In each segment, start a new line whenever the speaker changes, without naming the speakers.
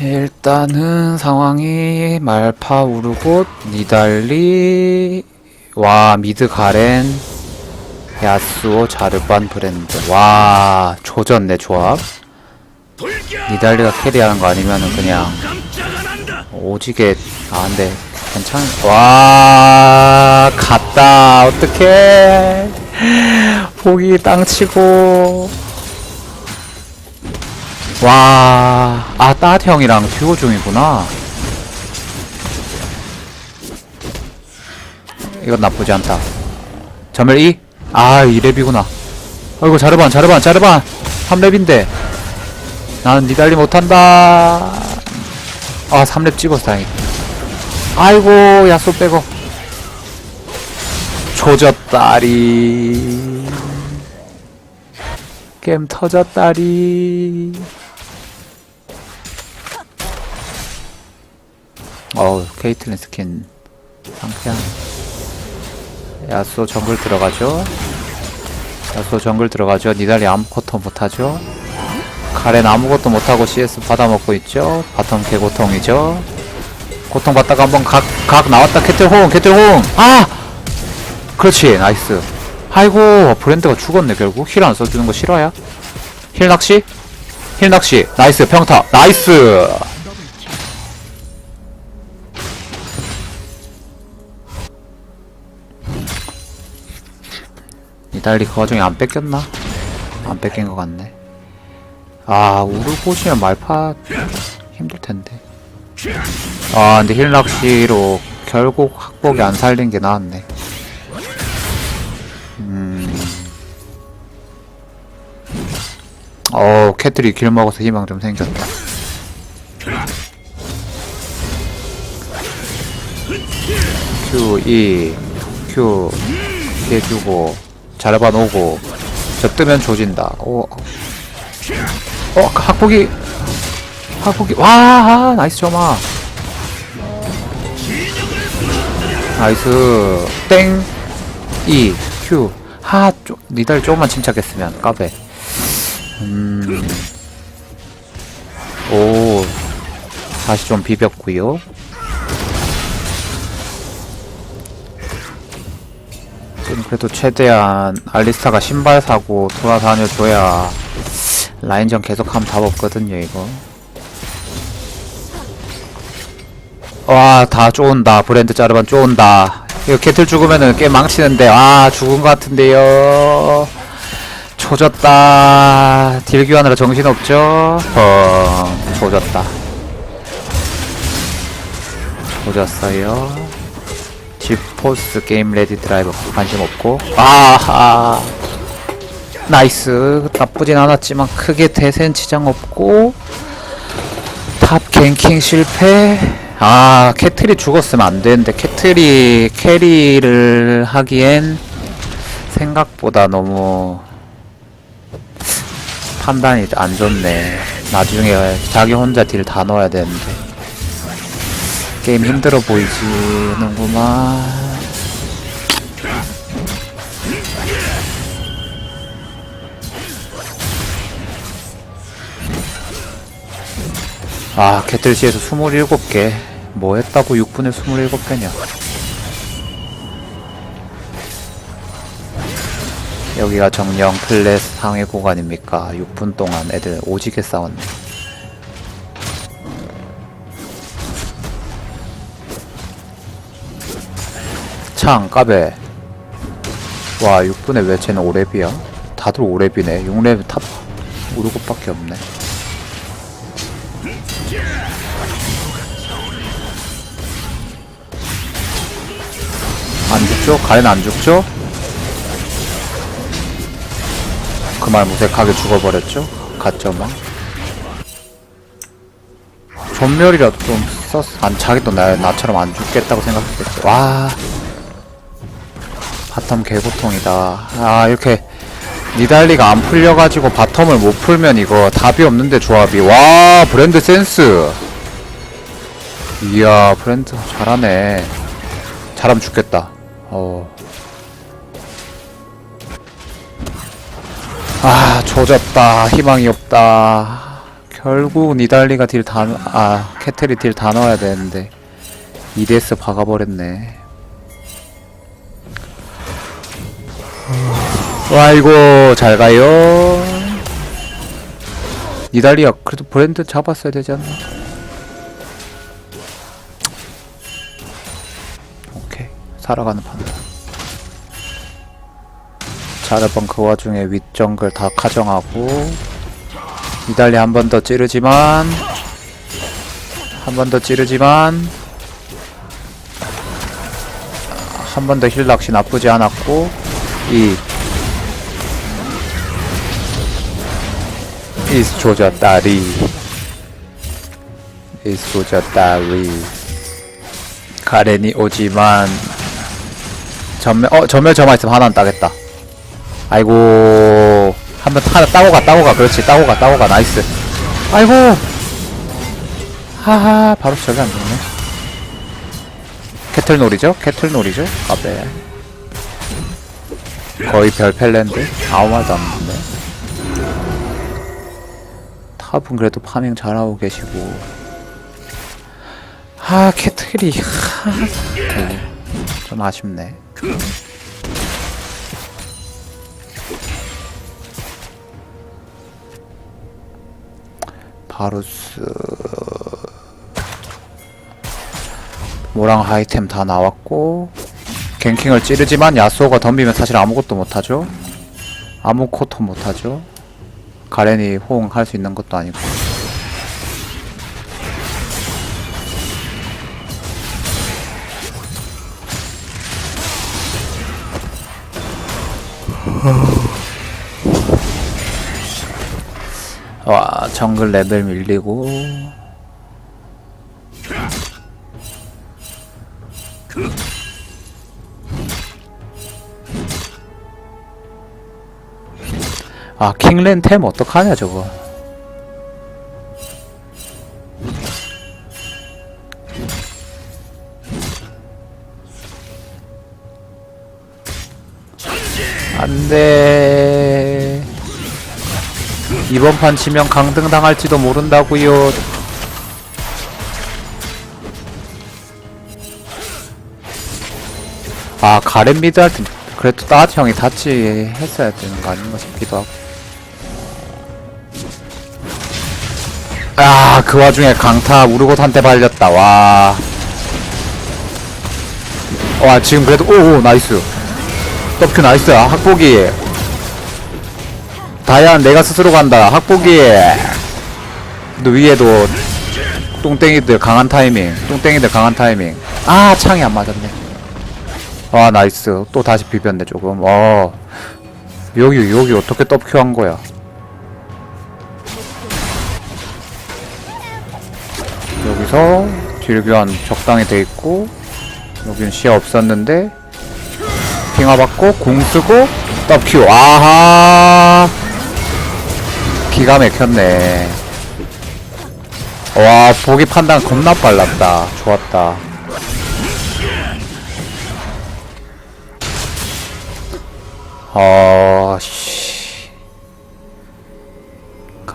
일단은 상황이 말파 우르곳 니달리 와 미드 가렌 야스오 자르반 브랜드. 와 조졌네 조합. 니달리가 캐리하는 거 아니면은 그냥 오지게 아 근데 괜찮 와 갔다. 어떡해. 보기 땅치고 와, 아, 따뜻 형이랑 듀오 중이구나. 이건 나쁘지 않다. 점멸 2? 아, 2랩이구나. 아이고, 자르반, 자르반, 자르반! 3랩인데. 나는 니달리 못한다. 아, 3랩 찍었어, 다행이다. 아이고, 야쏘 빼고. 조졌다리. 게임 터졌다리. 어우, 케이틀린 스킨 상쾌한. 야쏘 정글 들어가죠. 야쏘 정글 들어가죠. 니달리 아무것도 못하죠. 카렌 아무것도 못하고 CS 받아먹고 있죠. 바텀 개고통이죠. 고통받다가 한번 각, 각 나왔다. 캐틀홍, 캐틀홍! 아! 그렇지, 나이스. 아이고, 브랜드가 죽었네, 결국. 힐 안 써주는 거 싫어야? 힐 낚시? 힐 낚시. 나이스, 평타. 나이스! 니달리 그 와중에 안 뺏겼나? 안 뺏긴 것 같네. 아, 우르고시면 말파 힘들 텐데. 아, 근데 힐 낚시로 결국 학복이 안 살린 게 나았네. 음. 어, 캐틀이 길 먹어서 희망 좀 생겼다. Q, E, Q, 해주고, 자르반 오고, 저 뜨면 조진다. 오. 어, 학복이, 학복이, 와, 아, 나이스 점아. 나이스, 땡, E, Q. 하, 쪼, 니달 조금만 침착했으면, 까베. 음. 오. 다시 좀 비볐구요. 지금 그래도 최대한 알리스타가 신발 사고 돌아다녀줘야 라인전 계속하면 답 없거든요, 이거. 와, 다 쪼은다. 브랜드 자르반 쪼은다. 이거 캐틀 죽으면은 게임 망치는데, 아, 죽은 것 같은데요. 조졌다. 딜 교환으로 정신없죠? 어, 조졌다. 조졌어요. 지포스 게임 레디 드라이버 관심 없고. 아하. 나이스. 나쁘진 않았지만 크게 대세는 지장 없고. 탑 갱킹 실패. 아, 캐틀이 죽었으면 안 되는데, 캐틀이 캐리를 하기엔 생각보다 너무 판단이 안 좋네. 나중에 자기 혼자 딜 다 넣어야 되는데. 게임 힘들어 보이지는구만. 아, 개틀시에서 27개. 뭐 했다고 6분에 27개냐. 여기가 정령 클래스 상해 구간입니까? 6분 동안 애들 오지게 싸웠네. 창, 까베. 와, 6분에 왜 쟤는 5랩이야? 다들 5랩이네. 6랩 탑, 우르고밖에 없네. 안 죽죠? 가렌 안 죽죠? 그 말 무색하게 죽어버렸죠? 가점만. 전멸이라도 좀 썼, 안, 자기도 나, 나처럼 안 죽겠다고 생각했겠지. 와. 바텀 개고통이다. 아, 이렇게, 니달리가 안 풀려가지고 바텀을 못 풀면 이거 답이 없는데 조합이. 와, 브랜드 센스. 이야, 브랜드 잘하네. 잘하면 죽겠다. 어. 아, 조졌다. 희망이 없다. 결국 니달리가 딜 다, 아, 캐틀이 딜 다 넣어야 되는데, EDS 박아버렸네. 아이고, 잘 가요. 니달리야, 그래도 브랜드 잡았어야 되지 않나? 오케이. 살아가는 판단. 자르번 그 와중에 윗정글 다 가정하고, 이달리 한 번 더 찌르지만 한 번 더 찌르지만 한 번 더 힐락시 나쁘지 않았고 이 이스 조졌다리 이스 조졌다리 가렌이 오지만 전멸 어 전멸 점화 있으면 하나는 따겠다. 아이고 한번 하나 따고 가 따고 가. 그렇지 따고 가 따고 가. 나이스. 아이고! 하하 바로 저기 안 됐네. 캐틀 놀이죠? 캐틀 놀이죠? 까베 거의 별펠랜드 아무 말도 안 듣네. 탑은 그래도 파밍 잘하고 계시고. 아 하, 오케이. 좀 아쉽네. 바루스. 모랑 아이템 다 나왔고 갱킹을 찌르지만 야수호가 덤비면 사실 아무것도 못하죠. 아무 코토 못하죠. 가렌이 호응할 수 있는 것도 아니고. 와 정글 레벨 밀리고 아 킹렌 템 어떡하냐 저거 안돼 이번 판 치면 강등 당할지도 모른다고요. 아 가렌 미드 할때 그래도 따지 형이 다치 했어야 되는 거 아닌가 싶기도 하고. 아 그 와중에 강타 우르고한테 발렸다. 와. 와 지금 그래도 오오 나이스. 더큐 나이스. 아, 학보기 다이안 내가 스스로 간다. 학보기 너 위에도 똥땡이들 강한 타이밍 똥땡이들 강한 타이밍. 아 창이 안 맞았네. 아 나이스. 또 다시 비볐네 조금. 어. 여기 여기 어떻게 더큐 한 거야 여기서 딜 교환 적당히 돼 있고 여긴 시야 없었는데 핑화 받고 공 쓰고 더큐 아하! 기가 막혔네. 와 보기 판단 겁나 빨랐다. 좋았다. 어씨.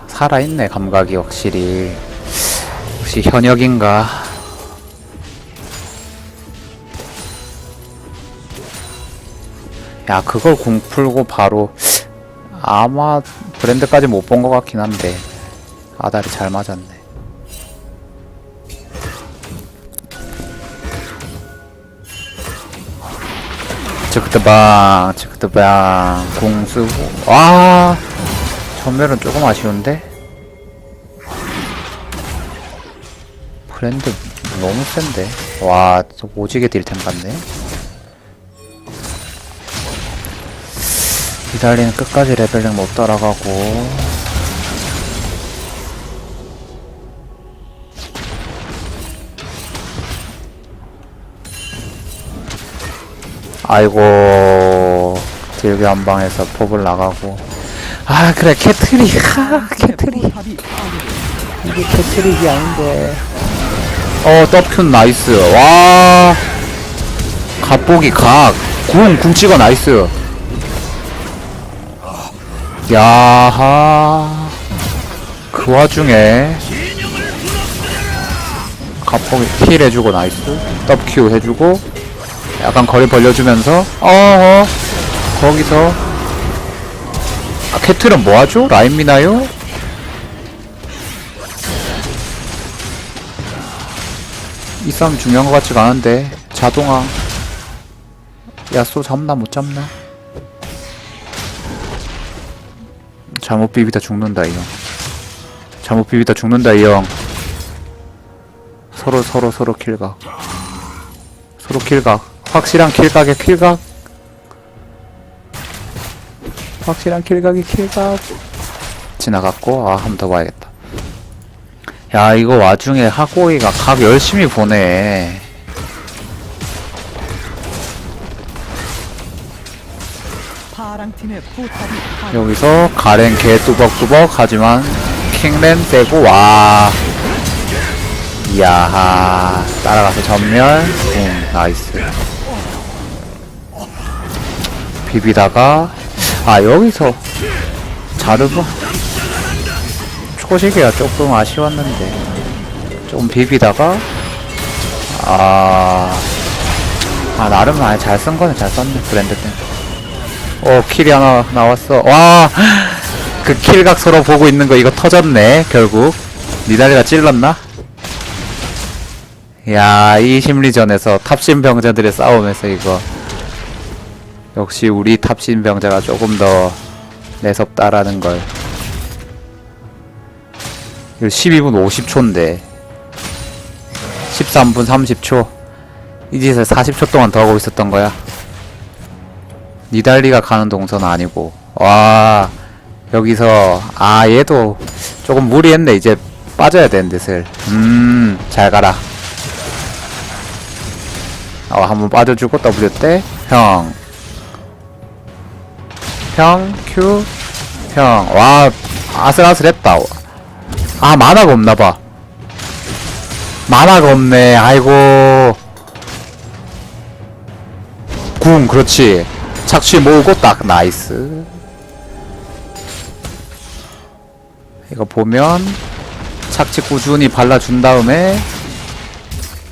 살아있네 감각이 확실히 역시 현역인가? 야 그걸 궁 풀고 바로 아마 브랜드까지 못 본 것 같긴 한데 아다리 잘 맞았네. 츠크트방 츠크트방 공 쓰고. 아! 전멸은 조금 아쉬운데 브랜드 너무 센데. 와 오지게 딜템 같네. 이달리는 끝까지 레벨링 못 따라가고. 아이고 딜교 한 방에서 pop을 나가고. 아 그래 캐트리. 하 캐트리. 이게 캐트릭이 아닌데 어 더큐 나이스. 와. 갑보기 각궁궁 찍어 나이스. 야하. 그 와중에 갑폭 힐 해주고 나이스. WQ 해주고 약간 거리 벌려주면서 어어. 거기서. 아, 캐틀은 뭐하죠? 라인 미나요? 이 싸움 중요한 것 같지가 않은데 자동화 야쏘 잡나 못 잡나? 잘못 비비다 죽는다 이 형. 잘못 비비다 죽는다 이 형. 서로 서로 서로 킬각. 서로 킬각. 확실한 킬각의 킬각. 확실한 킬각의 킬각. 지나갔고 아 한 번 더 봐야겠다. 야 이거 와중에 하고이가 각 열심히 보네. 여기서 가렌 개 뚜벅뚜벅 하지만 킹렌 떼고 와. 이야 따라가서 전멸. 붕 나이스. 비비다가 아 여기서 자르고 초식이가 조금 아쉬웠는데 조금 비비다가 아, 아 나름 아예 잘쓴 거는 잘 썼네 브랜드 때문에 어 킬이 하나 나왔어. 와! 그 킬각 서로 보고 있는 거 이거 터졌네 결국. 니달리가 찔렀나? 야 이 심리전에서 탑신 병자들의 싸움에서 이거. 역시 우리 탑신 병자가 조금 더 매섭다라는 걸 이거 12분 50초인데. 13분 30초. 이 짓을 40초 동안 더 하고 있었던 거야. 니달리가 가는 동선 아니고. 와 여기서 아 얘도 조금 무리했네. 이제 빠져야 되는데 슬음잘 가라. 어 한번 빠져주고 W 때형. 형, 큐, 형. 와, 아슬아슬했다. 아, 만화가 없나봐. 만화가 없네. 아이고. 궁, 그렇지. 착취 모으고 딱, 나이스. 이거 보면, 착취 꾸준히 발라준 다음에,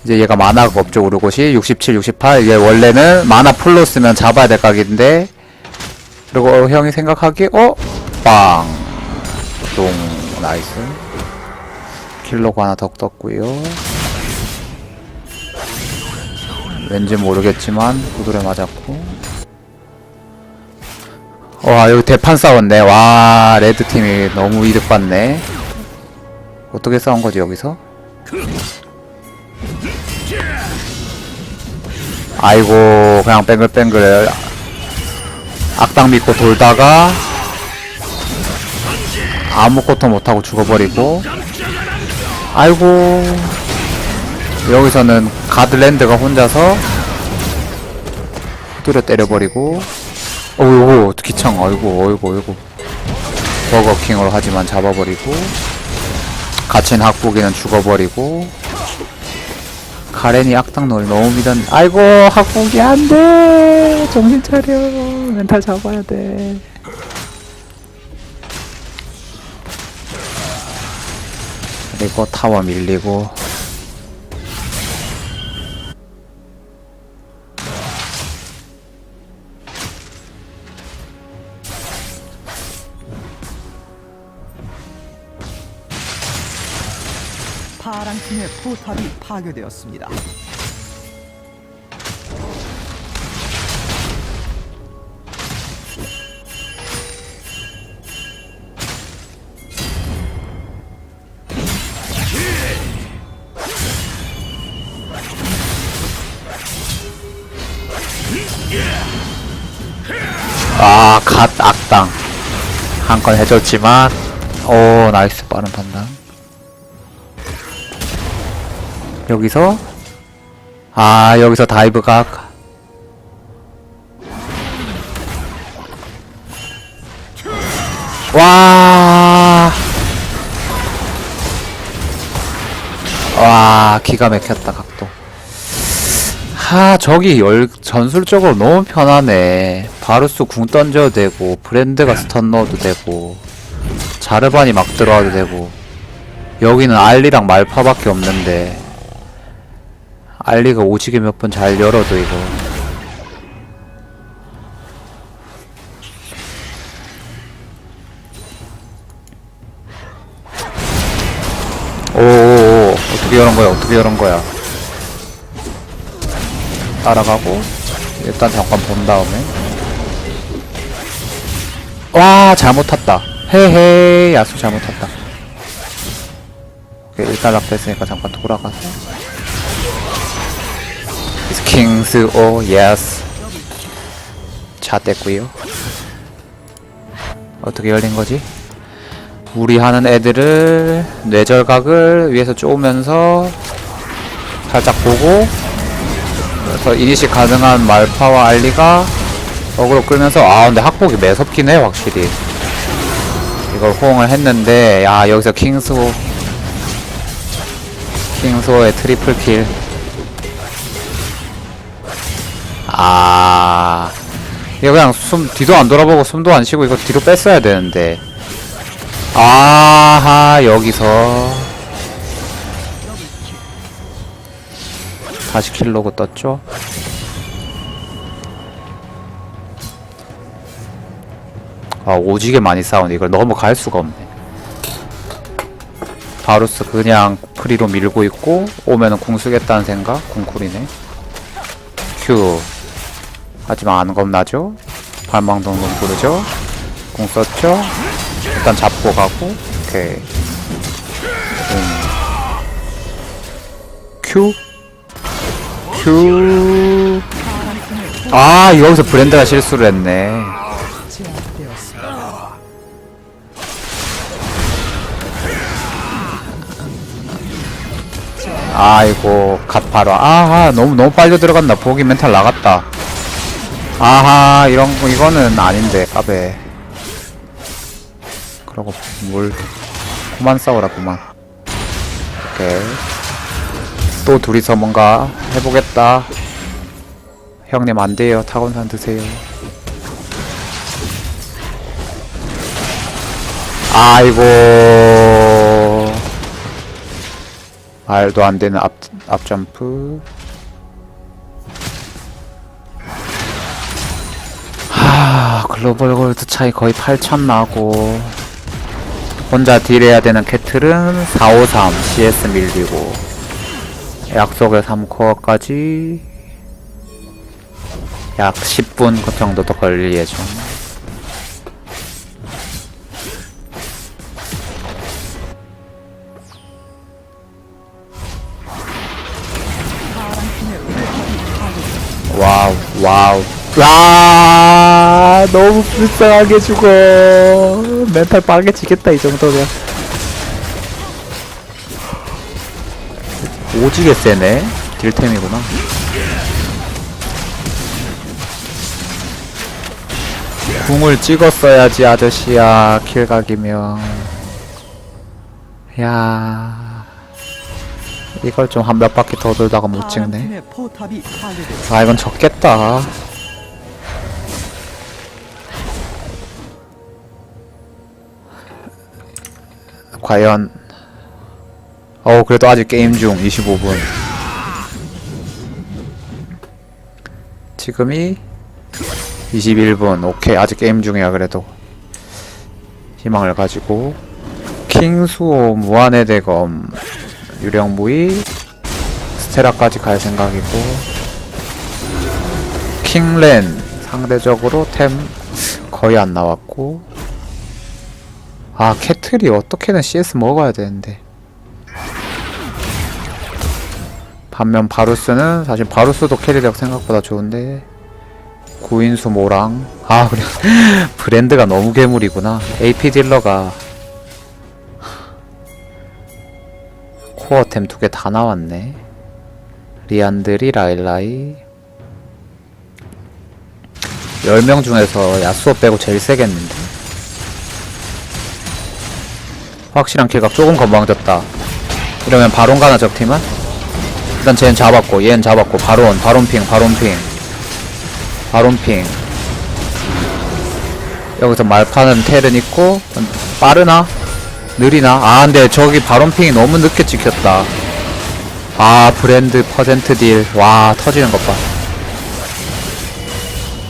이제 얘가 만화가 없죠, 우르곳이. 67, 68. 이게 원래는 만화 풀로 쓰면 잡아야 될 각인데, 그리고 어, 형이 생각하기에 어? 빵! 똥 나이스 킬로가 하나 더 떴고요. 왠지 모르겠지만 구두에 맞았고. 와 여기 대판 싸웠네. 와 레드팀이 너무 이득 봤네. 어떻게 싸운 거지 여기서? 아이고 그냥 뱅글뱅글 악당 믿고 돌다가 아무것도 못하고 죽어버리고 아이고. 여기서는 가드랜드가 혼자서 후드려 때려버리고. 어이구 기창. 어이구 어이구 어이구. 버거킹으로 하지만 잡아버리고. 갇힌 학부기는 죽어버리고. 가렌이 악당 널 너무 믿었 아이고 학부기 안돼. 정신 차려. 멘탈 잡아야 돼 그리고 타워 밀리고
파랑 팀의 포탑이 파괴되었습니다.
아, 갓 악당. 한 건 해줬지만, 오, 나이스, 빠른 판단. 여기서, 아, 여기서 다이브 각. 와, 와, 기가 막혔다, 각도. 하 저기 열 전술적으로 너무 편하네. 바루스 궁 던져도 되고 브랜드가 스턴 넣어도 되고 자르반이 막 들어와도 되고. 여기는 알리랑 말파밖에 없는데 알리가 오지게 몇 번 잘 열어도 이거. 오오오 어떻게 열은 거야 어떻게 열은 거야 따라가고 일단 잠깐 본 다음에. 와 잘못 탔다. 헤헤 야수 잘못 탔다. 일단 락됐으니까 잠깐 돌아가서. 킹스 오 예스 차 뗐구요. 어떻게 열린 거지? 우리 하는 애들을 뇌절각을 위에서 쪼으면서 살짝 보고 그래서 이니시 가능한 말파와 알리가 어그로 끌면서 아 근데 학폭이 매섭긴 해 확실히. 이걸 호응을 했는데 야 여기서 킹스호 킹스호의 트리플 킬. 아. 이거 그냥 숨 뒤도 안 돌아보고 숨도 안 쉬고 이거 뒤로 뺐어야 되는데. 아하 여기서 다시 킬로그 떴죠? 아 오지게 많이 싸우네 이걸 넘어갈 수가 없네. 바루스 그냥 프리로 밀고 있고 오면은 궁 쓰겠다는 생각? 궁쿨이네. 큐. 하지만 안 겁나죠? 발망동동 부르죠? 궁 썼죠? 일단 잡고 가고 오케이. 음. 큐 큐. 아 여기서 브랜드가 실수를 했네. 아이고 갓 바로 아하 너무 너무 빨리 들어간다 보기 멘탈 나갔다. 아하 이런 거 이거는 아닌데 까베. 그러고 뭘 그만 싸우라 그만. 오케이 또 둘이서 뭔가 해보겠다 형님 안돼요 타곤산 드세요 아이고 말도 안 되는 앞, 앞점프. 하, 글로벌 골드 차이 거의 8천 나고. 혼자 딜해야 되는 캐틀은 453 CS 밀리고. 약속의 3코어까지 약 10분 그 정도 더 걸릴 예정. 와우 와우. 와 너무 불쌍하게 죽어. 멘탈 빠개지겠다 이 정도면 오지게 세네 딜템이구나. 궁을 찍었어야지 아저씨야. 킬각이면. 야. 이걸 좀 한 몇 바퀴 더 돌다가 못 찍네. 아 이건 졌겠다. 과연 어 그래도 아직 게임 중 25분. 지금이 21분. 오케이 아직 게임 중이야 그래도. 희망을 가지고. 킹수호 무한의 대검. 유령무이 스테라까지 갈 생각이고. 킹렌 상대적으로 템 거의 안 나왔고. 아 캐틀이 어떻게든 CS 먹어야 되는데 반면 바루스는 사실 바루스도 캐리력 생각보다 좋은데 구인수 모랑. 아 그래. 브랜드가 너무 괴물이구나. AP 딜러가 코어템 두 개 다 나왔네. 리안드리 라일라이. 10명 중에서 야수호 빼고 제일 세겠는데. 확실한 킬각 조금 건방졌다. 이러면 바론 가나 적팀은? 일단 쟤는 잡았고 얘는 잡았고 바론 바론핑 바론핑. 바론핑. 여기서 말 파는 텔은 있고 빠르나? 느리나? 아 근데 저기 바론핑이 너무 늦게 찍혔다. 아 브랜드 퍼센트 딜. 와 터지는 것봐.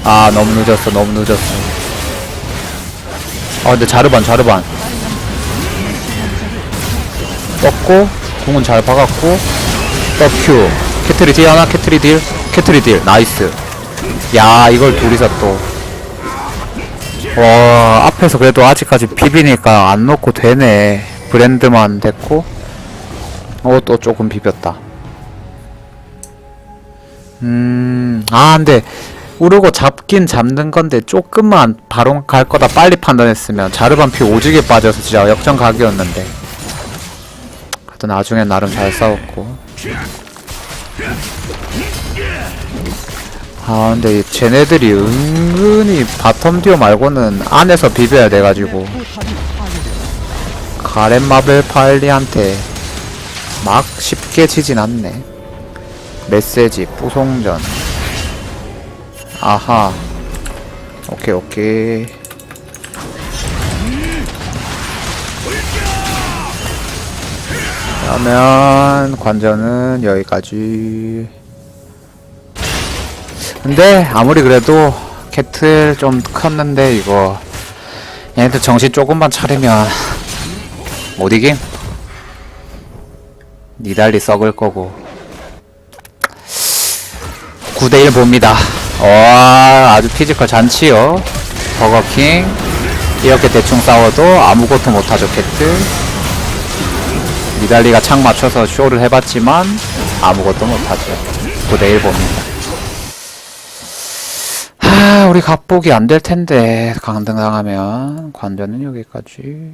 아 너무 늦었어 너무 늦었어. 아 근데 자르반 자르반. 떴고 궁은 잘 박았고 떡큐 캐트리 딜 하나 캐트리 딜 캐트리 딜 나이스 야 이걸 둘이서 또 와, 앞에서 그래도 아직까지 비비니까 안 넣고 되네. 브랜드만 됐고. 어, 또 조금 비볐다. 음, 아, 근데, 우르고 잡긴 잡는 건데, 조금만 바로 갈 거다 빨리 판단했으면, 자르반 피 오지게 빠져서 진짜 역전 각이었는데. 그래도 나중에 나름 잘 싸웠고. 아 근데 이 쟤네들이 은근히 바텀 듀오 말고는 안에서 비벼야 돼가지고. 마벨 파일리한테 막 쉽게 지진 않네. 메시지 부송전. 아하. 오케이 오케이 그러면 관전은 여기까지. 근데 아무리 그래도 캐틀 좀 컸는데 이거 얘네들 정신 조금만 차리면 못 이김? 니달리 썩을 거고. 9대1 봅니다. 와 아주 피지컬 잔치요. 버거킹. 이렇게 대충 싸워도 아무것도 못하죠 캐틀 니달리가 창 맞춰서 쇼를 해봤지만 아무것도 못하죠. 9대1 봅니다. 하 우리 각복이 안 될 텐데 강등당하면. 관전은 여기까지